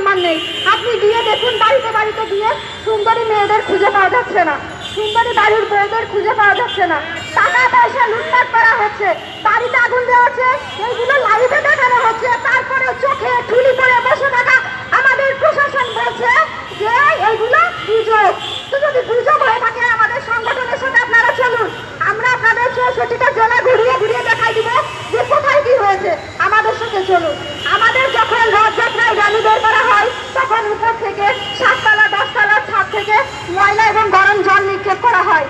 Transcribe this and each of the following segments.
সম্মান নেই। আপনি গিয়ে দেখুন, বাড়িতে বাড়িতে গিয়ে সুন্দরী মেয়েদের খুঁজে পাওয়া যাচ্ছে না। সুন্দরী বাড়ির বউদের খুঁজে পাওয়া যাচ্ছে না। টাকা পয়সা লুটপাট করা হচ্ছে। বাড়িতে আগুন দেওয়া হচ্ছে। এইগুলো লাইভে দেখানো হচ্ছে। তারপরে চোখে ঠুলি করে বসে থাকা আমাদের প্রশাসন বলছে যে এইগুলো গুজব। তো যদি গুজব হয়ে থাকে আমাদের সংগঠনের সাথে আপনারা চলুন। আমরা আপনাদের চৌষট্টিটা জেলা ঘুরিয়ে ঘুরিয়ে দেখাই দিব যে কোথায় কি হয়েছে। আমাদের সাথে চলুন। আমাদের যখন রথযাত্রায় র্যালি বের করা তখন উপর থেকে সাততলা দশতলার ছাদ থেকে ময়লা এবং গরম জল নিক্ষেপ করা হয়।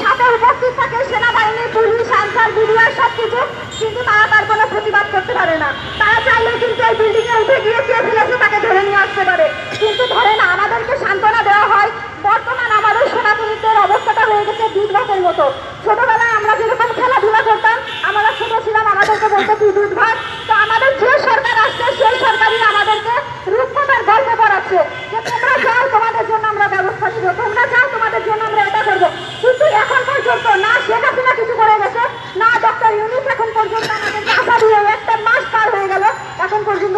সাথে উপস্থিত থাকে সেনাবাহিনী, পুলিশ, আনসার বিডিআর সব কিছু কিন্তু তারা তার কোনো প্রতিবাদ করতে পারে না। তারা চাইলে কিন্তু এই বিল্ডিং এ উঠে গিয়ে কে ফেলেছে, তাকে ধরে নিয়ে আসতে পারে। কিন্তু ধরে না আমাদেরকে সান্ত্বনা দেওয়া হয়, বর্তমান আমাদের সনাতনীদের অবস্থাটা হয়ে গেছে দুধভাতের মতো। ছোটবেলায় আমরা যেরকম খেলাধুলা করতাম, আমরা ছোট ছিলাম, আমাদেরকে বলতো, তুই দুধ ভাত তো আমাদের যে সরকার আসছে সেই সরকারই আমাদেরকে রূপকথার গল্প পড়াচ্ছে যে তোমরা যাও তোমাদের জন্য আমরা ব্যবস্থা নিব তোমরা যাও তোমাদের জন্য আমরা এটা করব কিন্তু এখন পর্যন্ত না শেখ হাসিনা কিছু করে গেছে না ডক্টর ইউনুস এখন পর্যন্ত আমাদেরকে আশা দিয়ে একটা মাস পার হয়ে গেল এখন পর্যন্ত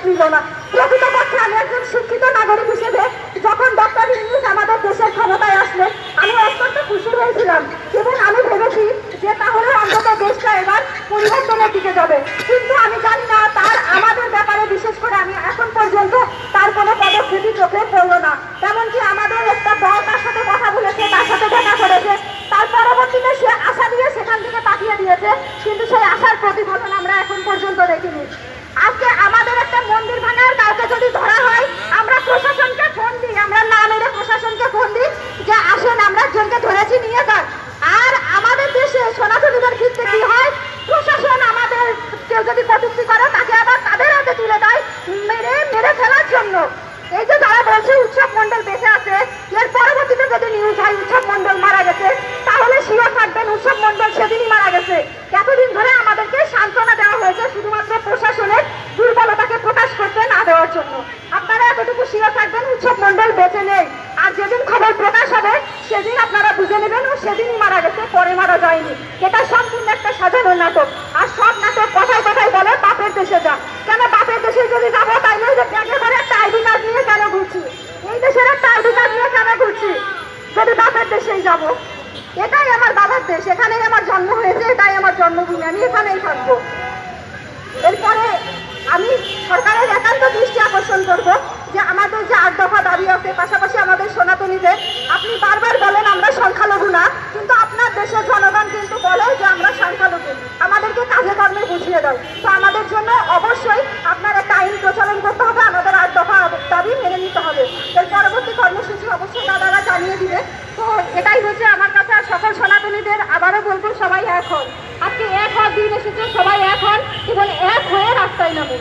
পদক্ষেপ নিল না প্রকৃতপক্ষে আমি একজন শিক্ষিত নাগরিক হিসেবে যখন ডক্টর ইউনুস আমাদের দেশের ক্ষমতায় আসলে আমি অত্যন্ত খুশি হয়েছিলাম। এবং আমি ভেবেছি যে তাহলে অন্তত দেশটা এবার পরিবর্তনের দিকে যাবে। কিন্তু আমি জানি না, তার আমাদের ব্যাপারে বিশেষ করে আমি এখন পর্যন্ত তার কোনো পদক্ষেপই চোখে পড়ল না। এমনকি আমাদের একটা দল তার সাথে কথা বলেছে, তার সাথে দেখা করেছে। তার পরবর্তীতে সে আশা দিয়ে সেখান থেকে পাঠিয়ে দিয়েছে, কিন্তু সেই আশার প্রতিফলন আমরা এখন পর্যন্ত দেখিনি। মন্দির ভাঙার কাউকে যদি ধরা হয়, আমরা প্রশাসনকে ফোন দিই, আমরা না মেরে প্রশাসনকে ফোন দিই যে আসেন, আমরা একজনকে ধরেছি, নিয়ে যান। আর আমাদের দেশে সনাতনীদের ক্ষেত্রে কি হয়? প্রশাসন আমাদের কেউ যদি কটূক্তি করে, তাকে আবার তাদের হাতে তুলে দেয় মেরে মেরে ফেলার জন্য। এই যে যারা বলছে, উৎসব মন্ডল বেঁচে আছে, এর পরবর্তীতে যদি নিউজ হয়, উৎসব মন্ডল মারা গেছে তাহলে শিওর থাকবেন উৎসব মন্ডল সেদিনই মারা গেছে এতদিন ধরে আমাদেরকে সান্ত্বনা দেওয়া হয়েছে শুধুমাত্র প্রশাসনের দুর্বলতাকে প্রকাশ করতে না দেওয়ার জন্য। আপনারা এতটুকু শিওর থাকবেন, উৎসব মন্ডল বেঁচে নেই। আর যেদিন খবর প্রকাশ হবে, সেদিন আপনারা বুঝে নেবেন ও সেদিনই মারা গেছে, পরে মারা যায়নি। এটা সম্পূর্ণ একটা সাজানো নাটক। আর সব নাটক কথায় কথায় বলে বাপের দেশে যা। কেন বাপের দেশে যদি যাব, তাইলে যে ব্যাগে করে একটা আইডি নিয়ে কেন ঘুরছি? এই দেশের একটা আইডি নিয়ে কেন ঘুরছি? যদি বাপের দেশেই যাব। এটাই আমার বাবার দেশ, এখানেই আমার জন্ম হয়েছে, এটাই আমার জন্মভূমি, আমি এখানেই থাকব। এরপরে আমি সরকারের একান্ত দৃষ্টি আকর্ষণ করব যে আমাদের যে আট দফা দাবি আছে পাশাপাশি আমাদের সনাতনীদের আপনি বারবার বলেন আমরা সংখ্যালঘু না কিন্তু আপনার দেশের জনগণ কিন্তু বলে যে আমরা সংখ্যালঘু আমাদেরকে কর্মে বুঝিয়ে দেয় তো আমাদের জন্য অবশ্যই আপনারা টাইম প্রচলন করতে হবে, আমাদের আর দফা দাবি মেনে নিতে হবে। এর পরবর্তী কর্মসূচি অবশ্যই দাদারা জানিয়ে দিবে। তো এটাই হচ্ছে আমার কাছে সকল সনাতনীদের আবারও বলব, সবাই এক হন। আজকে এক হওয়ার দিন এসেছে, সবাই এক হন এবং এক হয়ে রাস্তায় নামুন।